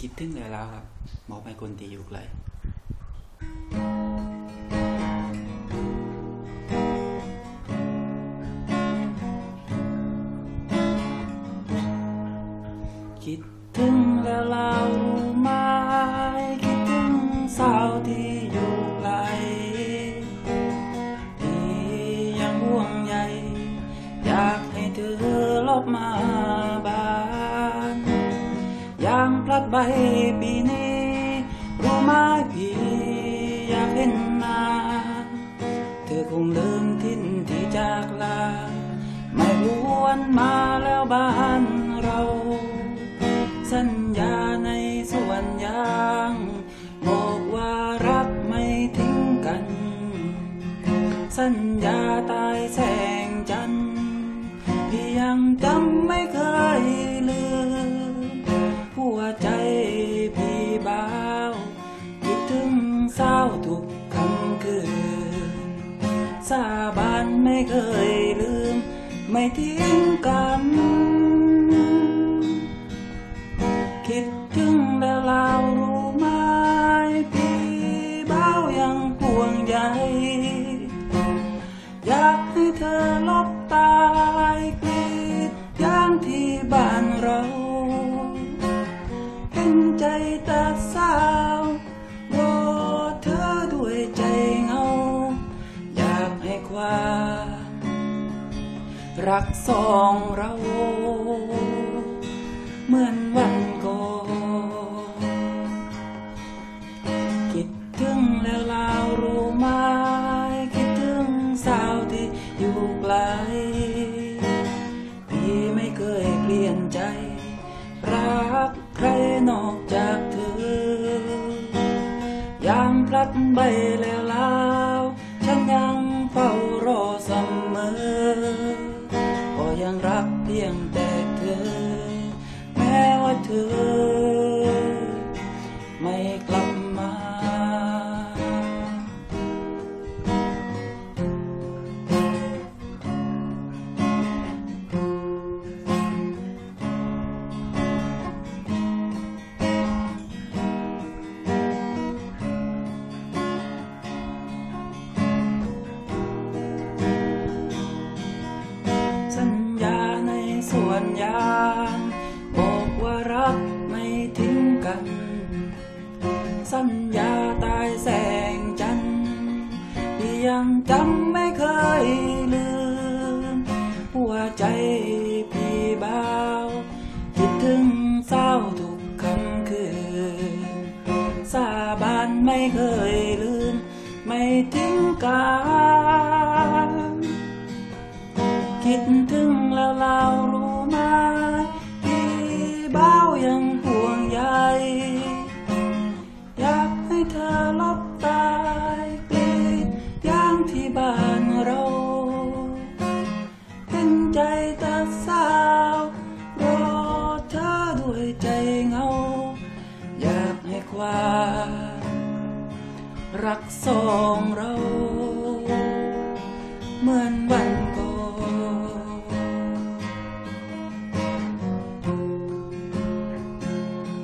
คิดถึงเลยแล้วครับมอบให้คนที่อยู่ไกลคิดถึงแล้วเรารู้ไหมคิดถึงสาวที่อยู่ไกลที่ยังห่วงใยอยากให้เธอลบมา ยางพลัดใบปีนี้รู้ไหมพี่อยากเห็นหน้าเธอคงลืมทิ้นที่จากลา ไม่หวนมาแล้วบ้านเรา สัญญาในสวนยางบอกว่ารักไม่ทิ้งกัน สัญญาตายแสงจันทร์พี่ยังจำไม่เคย สาบานไม่เคยลืม ไม่ทิ้งกัน คิดถึงแล้วเรารู้ไหมพี่บ้ายังห่วงใยอยากให้เธอลบตายกรีดยางที่บ้านเรา เห็นใจตาสา ให้ความรักสองเรา เหมือนวันก่อนคิดถึงแล้วลาวรู้ไหมคิดถึงสาวที่อยู่ไกลพี่ไม่เคยเปลี่ยนใจ รักใครนอกจากเธอ ยามพลัดใบแล้วลาว สวนยางบอกว่ารักไม่ทิ้งกัน สัญญาตายแสงจันทร์ที่ยังจำไม่เคยลืม หัวใจพี่บ้าวคิดถึงเศร้าทุกคำคืน สาบานไม่เคยลืม ไม่ทิ้งกัน ความรักสองเรา เหมือนวันก่อน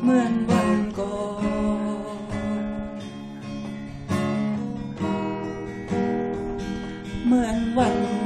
เหมือนวันก่อนเหมือนวัน